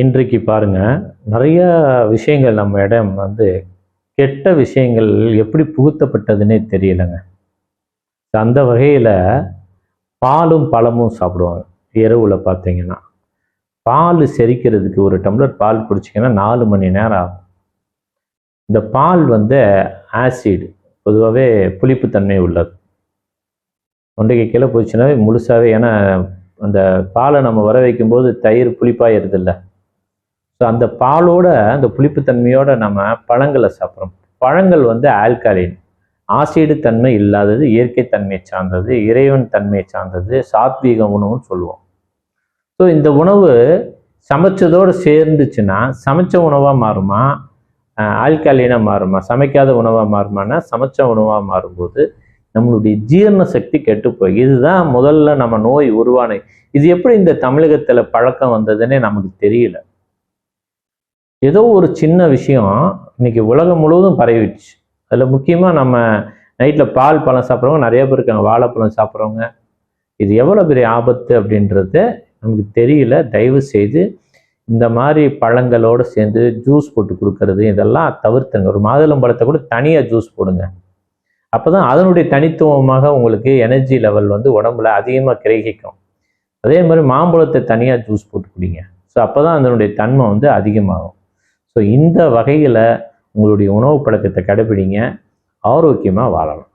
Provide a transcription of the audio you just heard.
இன்றைக்கு பாருங்க நிறைய விஷயங்கள் நம்ம இடம் வந்து கெட்ட விஷயங்கள் எப்படி புகுத்தப்பட்டதுன்னே தெரியலங்க. அந்த வகையில் பாலும் பழமும் சாப்பிடுவாங்க இரவில் பார்த்தீங்கன்னா பால் செரிக்கிறதுக்கு ஒரு டம்ளர் பால் குடிச்சிங்கன்னா நாலு மணி நேரம் ஆகும். இந்த பால் வந்து ஆசிட் பொதுவாகவே புளிப்புத்தன்மை உள்ளது. தொண்டைக்கு கீழே போச்சுன்னாவே முழுசாகவே ஏன்னா அந்த பாலை நம்ம வர வைக்கும்போது தயிர் புளிப்பாயிருது இல்லை ஸோ அந்த பாலோட அந்த புளிப்புத்தன்மையோட நம்ம பழங்களை சாப்பிட்றோம். பழங்கள் வந்து ஆல்காலின். ஆசிடு தன்மை இல்லாதது இயற்கை தன்மை சார்ந்தது இறைவன் தன்மை சார்ந்தது சாத்வீக உணவுன்னு சொல்லுவோம். ஸோ இந்த உணவு சமைச்சதோடு சேர்ந்துச்சுன்னா சமைச்ச உணவாக மாறுமா? ஆல்காலினாக மாறுமா? சமைக்காத உணவாக மாறுமானா சமைச்ச உணவாக மாறும்போது நம்மளுடைய ஜீரண சக்தி கெட்டு போய் இதுதான் முதல்ல நம்ம நோய் உருவான இது எப்படி இந்த தமிழகத்துல பழக்கம் வந்ததுன்னே நமக்கு தெரியல. ஏதோ ஒரு சின்ன விஷயம் இன்னைக்கு உலகம் முழுவதும் பரவிடுச்சு. அதில் முக்கியமாக நம்ம நைட்டில் பால் பழம் சாப்பிட்றவங்க நிறைய பேர் இருக்காங்க. வாழைப்பழம் சாப்பிட்றவங்க. இது எவ்வளோ பெரிய ஆபத்து அப்படின்றது நமக்கு தெரியல. தயவு செய்து இந்த மாதிரி பழங்களோடு சேர்ந்து ஜூஸ் போட்டு கொடுக்கறது இதெல்லாம் தவிர்த்துங்க. ஒரு மாதுளம்பழத்தை கூட தனியாக ஜூஸ் போடுங்க. அப்போ தான் அதனுடைய தனித்துவமாக உங்களுக்கு எனர்ஜி லெவல் வந்து உடம்புல அதிகமாக கிரகிக்கும். அதே மாதிரி மாம்பழத்தை தனியாக ஜூஸ் போட்டு குடிங்க. ஸோ அப்போ தான் அதனுடைய தன்மை வந்து அதிகமாகும். ஸோ இந்த வகையில் உங்களுடைய உணவு பழக்கத்தை கடைபிடிங்க ஆரோக்கியமாக வாழலாம்